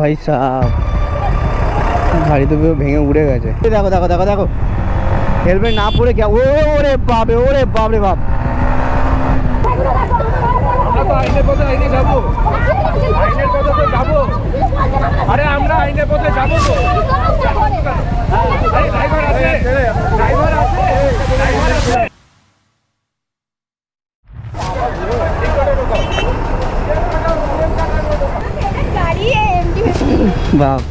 ভাই সাহ গাড়ি তো ভেঙে উড়ে গেছে। দেখো দেখো দেখো দেখো। হেলমেট না পরে কে ওরে ওরে বাপরে ওরে বাপরে বাপ। আমরা তো আইনের পথে যাব। আইনের পথে তো যাব। আরে আমরা আইনের পথে যাব তো। ড্রাইভার বাপ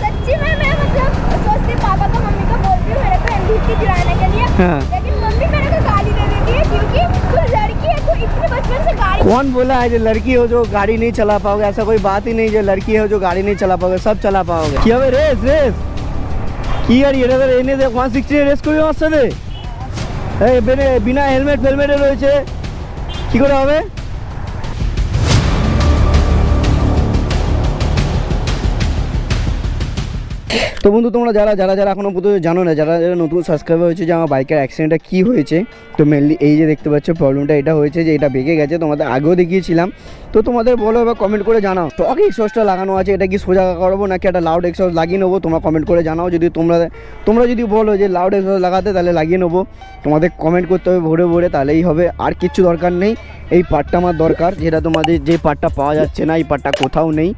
सच्ची में मैं मतलब सोचती पापा को मम्मी को बोलती हूँ मेरे को एमडी की दिलाने के लिए हाँ। लेकिन मम्मी मेरे को गाली दे देती है क्योंकि तू लड़की है तू इतने बचपन से गाड़ी कौन बोला है जो लड़की हो जो गाड़ी नहीं चला पाओगे ऐसा कोई बात ही नहीं जो लड़की हो जो गाड़ी नहीं चला पाओगे सब चला पाओगे কি হবে রেস রেস কি আর এটা ধর এনে দেখ ওয়ান সিক্সটি রেস করবি আমার সাথে এই বেনে বিনা হেলমেট ফেলমেটে রয়েছে কি করে হবে তো বন্ধু, তোমরা যারা যারা যারা এখনও পর্যন্ত জানো না, যারা যারা নতুন সাবস্ক্রাইবার হয়েছে যে আমার বাইকের অ্যাক্সিডেন্টটা কী হয়েছে, তো মেনলি এই যে দেখতে পাচ্ছ প্রবলেমটা এটা হয়েছে যে এটা বেঁকে গেছে, তোমাদের আগেও দেখিয়েছিলাম। তো তোমাদের বলো এবার কমেন্ট করে জানাও। স্টক এক্সসটা লাগানো আছে, এটা কি সোজা করব নাকি একটা লাউড এক্সস লাগিয়ে নেব? তোমরা কমেন্ট করে জানাও। যদি তোমরা তোমরা যদি বলো যে লাউড এক্সস লাগাতে, তাহলে লাগিয়ে নেব। তোমাদের কমেন্ট করতে হবে ভরে ভরে, তাহলেই হবে। আর কিচ্ছু দরকার নেই। এই পার্টটা আমার দরকার, যেটা তোমাদের যে পার্টটা পাওয়া যাচ্ছে না, এই পার্টটা কোথাও নেই।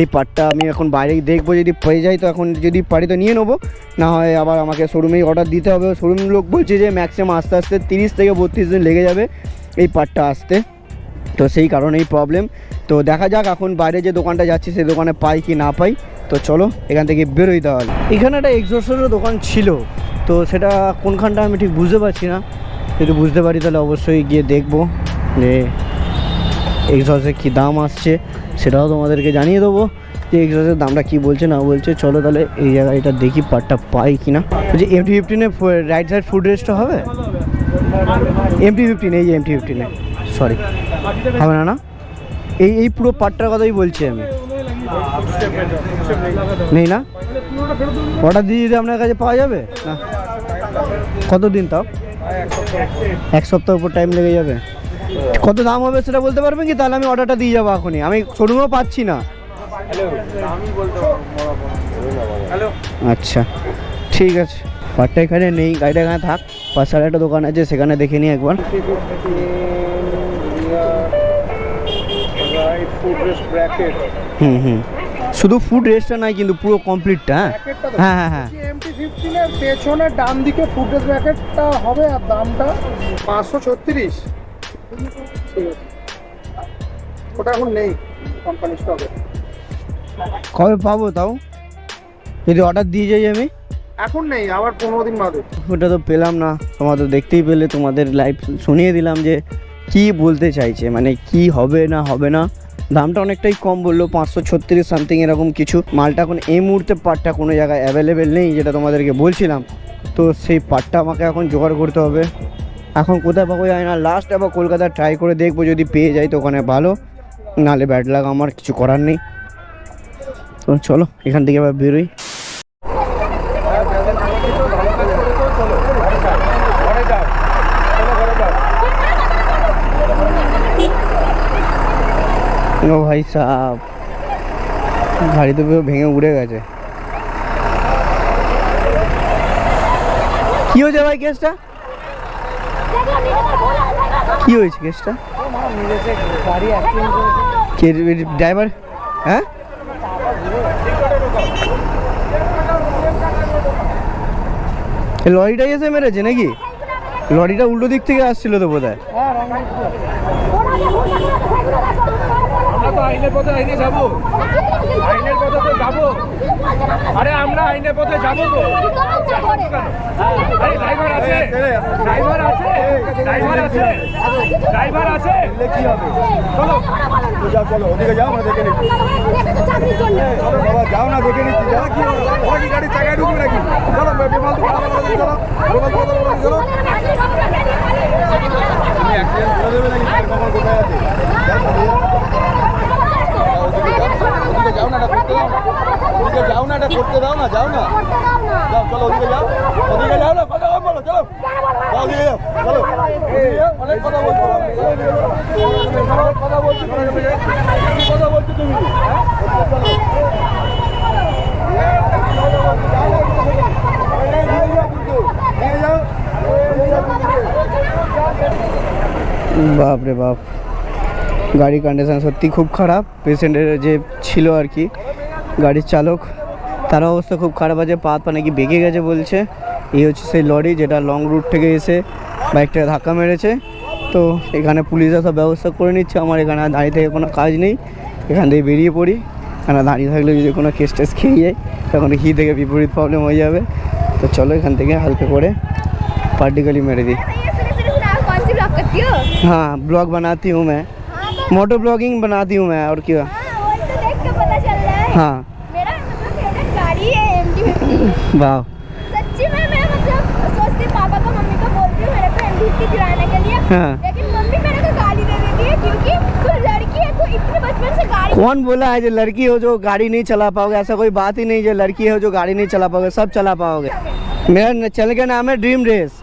এই পার্টটা আমি এখন বাইরে দেখব, যদি পেয়ে যাই তো এখন যদি পারি তো নিয়ে নেব। না হয় আবার আমাকে শোরুমেই অর্ডার দিতে হবে। শোরুম লোক বলছে যে ম্যাক্সিমাম আস্তে আস্তে তিরিশ থেকে বত্রিশ দিন লেগে যাবে এই পার্টটা আসতে। তো সেই কারণেই প্রবলেম তো দেখা যাক এখন বাইরে যে দোকানটা যাচ্ছি সেই দোকানে পাই কি না পাই। তো চলো, এখান থেকে বেরোই তাহলে। এখানে একটা এক্সোসের দোকান ছিল। তো সেটা কোনখানটা আমি ঠিক বুঝতে পারছি না। যদি বুঝতে পারি তাহলে অবশ্যই গিয়ে দেখব যে এক্সসের কী দাম আসছে, সেটাও তোমাদেরকে জানিয়ে দেবো। এক্সসের দামটা কী বলছে না বলছে, চলো তাহলে এই জায়গায় এটা দেখি পার্টটা পাই কি না বলছি এমটি ফিফটিনে রাইট সাইড ফুড রেস্টটা হবে? এমটি ফিফটিন এই যে এমটি ফিফটিনে সরি হবে না না? এই এই পুরো পার্টটার কথাই বলছি আমি। নেই না? অর্ডার দিয়ে যদি আপনার কাছে পাওয়া যাবে? না। কত দিন তাও? এক সপ্তাহ উপর টাইম লেগে যাবে। কত দাম হবে সেটা বলতে পারবেন কি? তাহলে আমি অর্ডারটা দিয়ে যাব এখনই। আমি শোরুমেও পাচ্ছি না। আচ্ছা ঠিক আছে। পার্টটা এখানে নেই গাড়িটা এখানে থাক। পাশে আর একটা দোকান আছে সেখানে দেখে নিই একবার। হুম হুম। শুধু ফুড রেস্টটা নাই কিন্তু পুরো কমপ্লিটটা হ্যাঁ? হ্যাঁ হ্যাঁ হ্যাঁ। এমটি ফিফটিনের পেছনে ডান দিকে ফুড রেস্ট ব্র্যাকেটটা হবে আর দামটা পাঁচশো ছত্রিশ। ঠিক আছে। ওটা এখন নেই কোম্পানি স্টকে কবে পাবো তাও? যদি অর্ডার দিয়ে যাই আমি? এখন নেই আবার পনেরো দিন বাদে। ওটা তো পেলাম না তোমরা তো দেখতেই পেলে তোমাদের লাইভ শুনিয়ে দিলাম যে কি বলতে চাইছে মানে কি হবে না হবে না। দামটা অনেকটাই কম বলল পাঁচশো ছত্রিশ সামথিং এরকম কিছু। মালটা এখন এই মুহূর্তে পার্টটা কোনো জায়গায় অ্যাভেলেবেল নেই যেটা তোমাদেরকে বলছিলাম। তো সেই পার্টটা আমাকে এখন জোগাড় করতে হবে। এখন কোথায় পাবো যায় না লাস্ট আবার কলকাতা ট্রাই করে দেখব যদি পেয়ে যাই তো ওখানে ভালো। নাহলে ব্যাড লাগ আমার কিছু করার নেই। তো চলো এখান থেকে আবার বেরোই। ও ভাই সাহ গাড়ি তো ভেঙে উড়ে গেছে। কি হয়েছে ভাই কেসটা? কি হয়েছে কেসটা? ড্রাইভার হ্যাঁ? লরিটাই এসে মেরেছে নাকি? লরিটা উল্টো দিক থেকে আসছিল তো বোধ হয় আমরা তো আইনের পথে আইনে যাব। আইনের পথে তো যাব। আরে আমরা আইনের পথে যাব তো আরে ড্রাইভার আছে। ড্রাইভার আছে। ড্রাইভার আছে। ড্রাইভার আছে। কি হবে? চলো। যাও চলো ওদিকে যাও আমরা দেখে নিচ্ছি। চলো বাবা যাও না দেখে নিচ্ছি। যাও কি ওরা কি গাড়ি চাকায় ঢুকবে নাকি? চলো বেমাল তো চলো চলো। যাও না এটা করতে দাও না যাও না। যাও ওদিকে যাও না কথা কম বলো চলো যাও ওদিকে যাও চলো ওদিকে যাও, অনেক কথা বলছো অনেক কথা বলছো কি কথা বলছো তুমি হ্যাঁ? চলো বাপ রে বাপ। গাড়ি কন্ডিশন সত্যি খুব খারাপ। পেশেন্টের যে ছিল আর কি, গাড়ির চালক, তার অবস্থা খুব খারাপ আছে, পা পা নাকি বেঁকে গেছে বলছে। এই হচ্ছে সেই লরি যেটা লং রুট থেকে এসে বাইকটাকে ধাক্কা মেরেছে। তো এখানে পুলিশরা সব ব্যবস্থা করে নিচ্ছে। আমার এখানে দাঁড়িয়ে থেকে কোনো কাজ নেই। এখান থেকে বেরিয়ে পড়ি। এখানে দাঁড়িয়ে থাকলে যদি কোনো কেস টেস খেয়ে যায়, তখন হি থেকে বিপরীত প্রবলেম হয়ে যাবে। তো চলো এখান থেকে হালকা করে পার্টিকলি মেরে দিই। हो ब्लॉग बनाती हूँ मैं। हाँ तो मोटो ब्लॉगिंग बनाती हूँ मैं और क्या। हाँ वो तो देख के पता चल रहा है। हाँ। मेरा मतलब फेवरेट गाड़ी है एम टी वाह। सच्ची में मैं मतलब सोचती पापा को मम्मी को बोलती हूँ मेरे को एम टी फिफ्टी दिलाने के लिए। हाँ। लेकिन मम्मी मेरे को गाली दे देती है क्योंकि तू लड़की है तू इतने बचपन से गाड़ी कौन बोला है जो लड़की हो जो गाड़ी नहीं चला पाओगे? ऐसा कोई बात ही नहीं जो लड़की हो जो गाड़ी नहीं चला पाओगे सब चला पाओगे। मेरा चैनल का नाम है ड्रीम रेस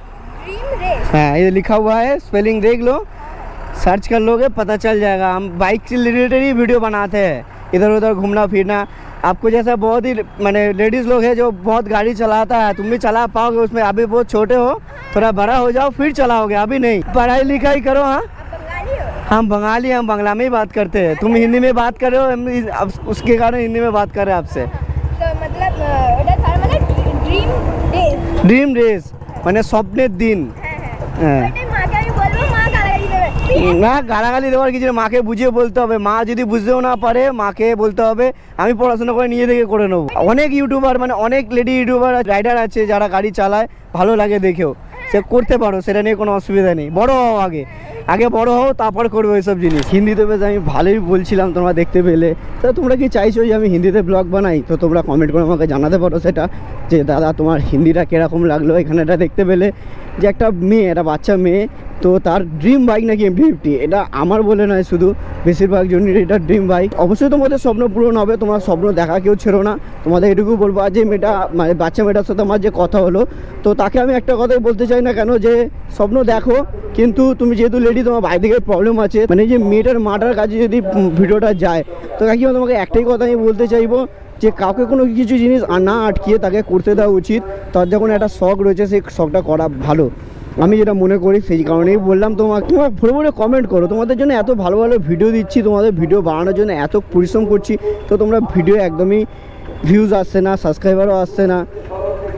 हाँ ये लिखा हुआ है स्पेलिंग देख लो। सर्च कर लोगे पता चल जाएगा। हम बाइक से रिलेटेड ही वीडियो बनाते हैं। इधर उधर घूमना फिरना। आपको जैसा बहुत ही मैंने लेडीज़ लोग हैं जो बहुत गाड़ी चलाता है तुम भी चला पाओगे। उसमें अभी बहुत छोटे हो थोड़ा बड़ा हो जाओ फिर चलाओगे। अभी नहीं। पढ़ाई लिखाई करो हाँ। हम बंगाली हम बंगला में ही बात करते हैं। तुम हिंदी में बात कर रहे हो हम उसके कारण हिंदी में बात कर रहे हैं आपसे। मतलब ड्रीम डेज़ मैंने स्वप्ने दिन। হ্যাঁ। হ্যাঁ হ্যাঁ না গালাগালি দেওয়ার কিছু না, মাকে বুঝিয়ে বলতে হবে। মা যদি বুঝতেও না পারে মাকে বলতে হবে আমি পড়াশোনা করে নিজে থেকে করে নেব। অনেক ইউটিউবার মানে অনেক লেডি ইউটিউবার রাইডার আছে যারা গাড়ি চালায় ভালো লাগে দেখেও। সে করতে পারো সেটা নিয়ে কোনো অসুবিধা নেই। বড় হওয়া আগে। আগে বড় হও, তারপর করব ওইসব জিনিস। হিন্দিতে বেশ আমি ভালোই বলছিলাম তোমরা দেখতে পেলে। তো তোমরা কি চাইছো যে আমি হিন্দিতে ব্লগ বানাই? তো তোমরা কমেন্ট করে আমাকে জানাতে পারো সেটা, যে দাদা তোমার হিন্দিটা কীরকম লাগল এখানেটা দেখতে পেলে। যে একটা মেয়ে, একটা বাচ্চা মেয়ে তো তার ড্রিম বাইক নাকি এম ফিফটি এটা আমার বলে নয়, শুধু বেশিরভাগ জনের এটা ড্রিম বাইক অবশ্যই তোমাদের স্বপ্ন পূরণ হবে, তোমার স্বপ্ন দেখা কেউ ছেড়ো না। তোমাদের এটুকু বলব, আর যে মেয়েটা মানে বাচ্চা মেয়েটার সাথে আমার যে কথা হলো, তো তাকে আমি একটা কথাই বলতে চাই না কেন, যে স্বপ্ন দেখো, কিন্তু তুমি যেহেতু লেডি তোমার বাইরে থেকে প্রবলেম আছে। মানে যে মেয়েটার মাটার কাছে যদি ভিডিওটা যায়, তো কাকিমা, তোমাকে একটাই কথা আমি বলতে চাইব, যে কাউকে কোনো কিছু জিনিস না আটকিয়ে তাকে করতে দেওয়া উচিত। তার যখন একটা শখ রয়েছে, সেই শখটা করা ভালো। আমি যেটা মনে করি সেই কারণেই বললাম তোমাকে তোমরা ভরে ভরে কমেন্ট করো। তোমাদের জন্য এত ভালো ভালো ভিডিও দিচ্ছি, তোমাদের ভিডিও বানানোর জন্য এত পরিশ্রম করছি, তো তোমরা ভিডিও একদমই ভিউজ আসছে না সাবস্ক্রাইবারও আসছে না।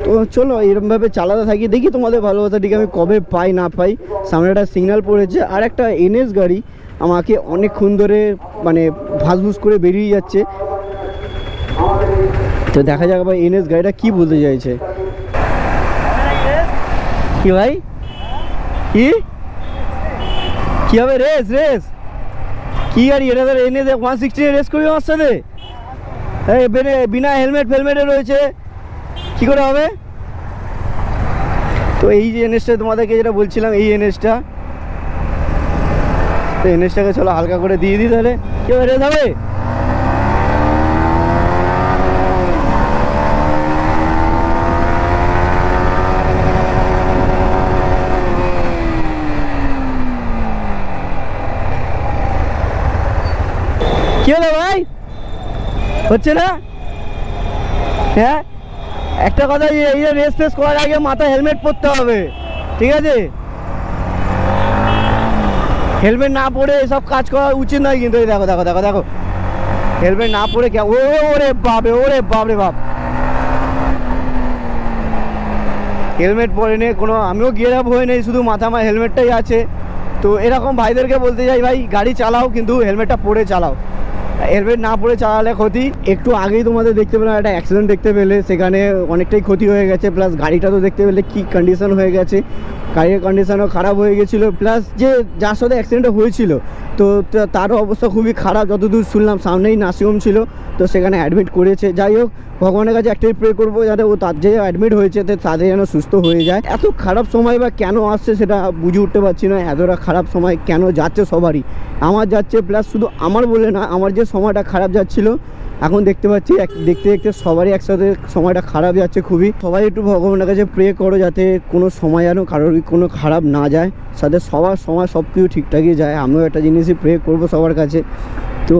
তো চলো এরকমভাবে চালাতে থাকি, দেখি তোমাদের ভালোবাসা দিকে আমি কবে পাই, না পাই। সামনে একটা সিগন্যাল পড়েছে, আর একটা এনএস গাড়ি আমাকে অনেকক্ষণ ধরে মানে ভাসভুস করে বেরিয়ে যাচ্ছে। তো দেখা যাক আবার এনএস গাড়িটা কী বলতে চাইছে। কি ভাই? কি? কি হবে? রেস রেস কি গাড়ি? এটা তো এনে দে ওয়ান সিক্সটি রেস করবি আমার সাথে? বেনে- হেলমেট ফেলমেটে রয়েছে। কি করে হবে? তো এই যে এনএসটা তোমাদেরকে যেটা বলছিলাম, এই এনএসটা তো এনএসটাকে চলো হালকা করে দিয়ে দিই তাহলে। কি রেস হবে কি হলো ভাই হচ্ছে না? হ্যাঁ? একটা কথা এই রেস ফেস করার আগে মাথায় হেলমেট পরতে হবে, ঠিক আছে? হেলমেট না পরে এসব কাজ করা উচিত নয় কিন্তু, এই দেখো দেখো দেখো দেখো। হেলমেট না পরে কে ও, ওরে বাপরে ওরে বাপরে বাপ। হেলমেট পরে নিয়ে কোনো আমিও আপ হয়ে নেই, শুধু মাথা আমার হেলমেটটাই আছে। তো এরকম ভাইদেরকে বলতে চাই, ভাই, গাড়ি চালাও কিন্তু হেলমেটটা পরে চালাও। হেলমেট না পরে চালালে ক্ষতি। একটু আগেই তোমাদের দেখতে পেলাম, একটা অ্যাক্সিডেন্ট দেখতে পেলে। সেখানে অনেকটাই ক্ষতি হয়ে গেছে প্লাস গাড়িটা তো দেখতে পেলে কী কন্ডিশন হয়ে গেছে। গাড়ির কন্ডিশনও খারাপ হয়ে গেছিল প্লাস যে যার সাথে অ্যাক্সিডেন্টটা হয়েছিল, তো তারও অবস্থা খুবই খারাপ। যতদূর শুনলাম, সামনেই নার্সিংহোম ছিল, তো সেখানে অ্যাডমিট করেছে। যাই হোক ভগবানের কাছে একটাই প্রে করব যাতে ও তার যে অ্যাডমিট হয়েছে তাদের যেন সুস্থ হয়ে যায়। এত খারাপ সময় বা কেন আসছে সেটা বুঝে উঠতে পারছি না, এতটা খারাপ সময় কেন যাচ্ছে সবারই। আমার যাচ্ছে প্লাস শুধু আমার বলে না, আমার যে সময়টা খারাপ যাচ্ছিল, এখন দেখতে পাচ্ছি এক- দেখতে দেখতে সবারই একসাথে সময়টা খারাপ যাচ্ছে খুবই। সবাই একটু ভগবানের কাছে প্রে করো যাতে কোনো সময় যেন কারোর কোনো খারাপ না যায়, সাথে সবার সময় সব কিছু ঠিকঠাকই যায়। আমিও একটা জিনিসই প্রে করব সবার কাছে। তো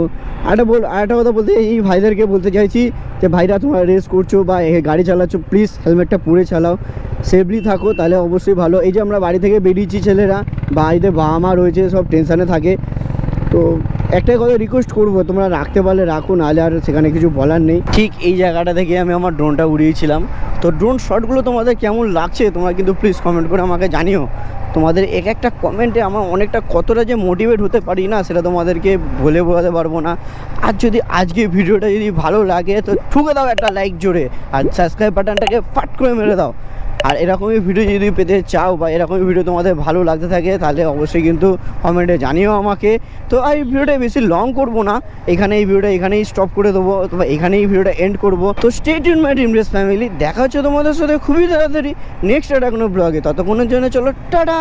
আরেকটা বল, আরেকটা কথা বলতে এই ভাইদেরকে বলতে চাইছি যে ভাইরা তোমরা রেস করছ বা গাড়ি চালাচ্ছো প্লিজ হেলমেটটা পরে চালাও। সেফলি থাকো, তাহলে অবশ্যই ভালো। এই যে আমরা বাড়ি থেকে বেরিয়েছি ছেলেরা, বাড়িতে বাবা মা রয়েছে, সব টেনশানে থাকে। তো একটাই কথা রিকোয়েস্ট করব, তোমরা রাখতে পারলে রাখো, নাহলে আর সেখানে কিছু বলার নেই। ঠিক এই জায়গাটা থেকে আমি আমার ড্রোনটা উড়িয়েছিলাম। তো ড্রোন শটগুলো তোমাদের কেমন লাগছে, তোমরা কিন্তু প্লিজ কমেন্ট করে আমাকে জানিও। তোমাদের এক একটা কমেন্টে আমার অনেকটা কতটা যে মোটিভেট হতে পারি না, সেটা তোমাদেরকে বলে বোঝাতে পারব না। আর যদি আজকে ভিডিওটা যদি ভালো লাগে, তো ঠুকে দাও একটা লাইক জোরে, আর সাবস্ক্রাইব বাটনটাকে ফাট করে মেরে দাও। আর এরকমই ভিডিও যদি পেতে চাও বা এরকমই ভিডিও তোমাদের ভালো লাগতে থাকে, তাহলে অবশ্যই কিন্তু কমেন্টে জানিও আমাকে। তো এই ভিডিওটা বেশি লং করব না। এখানে এই ভিডিওটা এখানেই স্টপ করে দেবো অথবা এখানেই ভিডিওটা এন্ড করব। তো state in my dreamers family দেখা হচ্ছে তোমাদের সাথে খুবই তাড়াতাড়ি নেক্সট একটা কোনো ব্লগে ততক্ষণের জন্য চলো, টাটা!